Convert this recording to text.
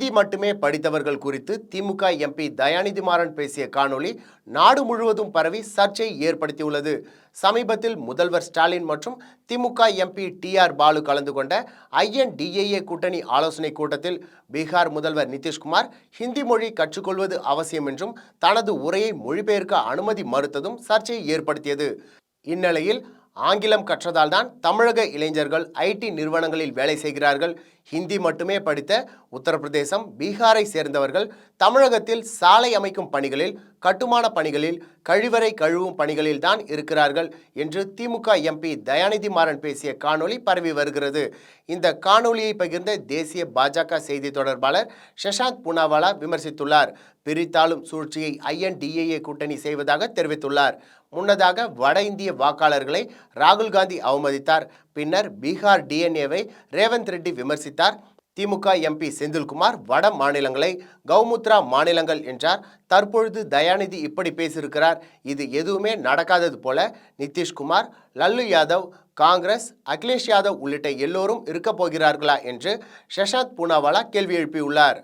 Hindi மட்டுமே படித்தவர்கள் குறித்து திமுக எம்பி தயாநிதி மாறன் பேசிய காணொளி நாடு முழுவதும் பரவி சர்ச்சையை ஏற்படுத்தியுள்ளது. சமீபத்தில் முதல்வர் ஸ்டாலின் மற்றும் DMK MP T R Baalu கலந்து கொண்ட ஐஎன்டிஏஏ கூட்டணி ஆலோசனை கூட்டத்தில் பீகார் முதல்வர் நிதிஷ்குமார் ஹிந்தி மொழி கற்றுக்கொள்வது அவசியம் என்றும் தனது உரையை மொழிபெயர்க்க அனுமதி மறுத்ததும் சர்ச்சையை ஏற்படுத்தியது. இந்நிலையில் ஆங்கிலம் கற்றதால்தான் தமிழக இளைஞர்கள் ஐடி நிறுவனங்களில் வேலை செய்கிறார்கள். ஹிந்தி மட்டுமே படித்த உத்தரப்பிரதேசம் பீகாரை சேர்ந்தவர்கள் தமிழகத்தில் சாலை அமைக்கும் பணிகளில் கட்டுமான பணிகளில் கழிவறை கழுவும் பணிகளில் தான் இருக்கிறார்கள் என்று திமுக எம்பி தயாநிதி மாறன் பேசிய காணொளி பரவி வருகிறது. இந்த காணொளியை பகிர்ந்த தேசிய பாஜக செய்தி தொடர்பாளர் சஷாந்த் பூனாவாலா விமர்சித்துள்ளார். பிரித்தாளும் சூழ்ச்சியை ஐஎன்டிஏஏ கூட்டணி செய்வதாக தெரிவித்துள்ளார். முன்னதாக வட இந்திய வாக்காளர்களை ராகுல் காந்தி அவமதித்தார். பின்னர் பீகார் டிஎன்ஏவை ரேவந்த் ரெட்டி விமர்சித்தார். திமுக எம்பி செந்தில்குமார் வட மாநிலங்களை கௌமுத்ரா மாநிலங்கள் என்றார். தற்பொழுது தயாநிதி இப்படி பேசியிருக்கிறார். இது எதுவுமே நடக்காதது போல நிதிஷ்குமார் லல்லு யாதவ் காங்கிரஸ் அகிலேஷ் யாதவ் உள்ளிட்ட எல்லோரும் இருக்கப் போகிறார்களா என்று சஷாந்த் பூனாவாலா கேள்வி எழுப்பியுள்ளார்.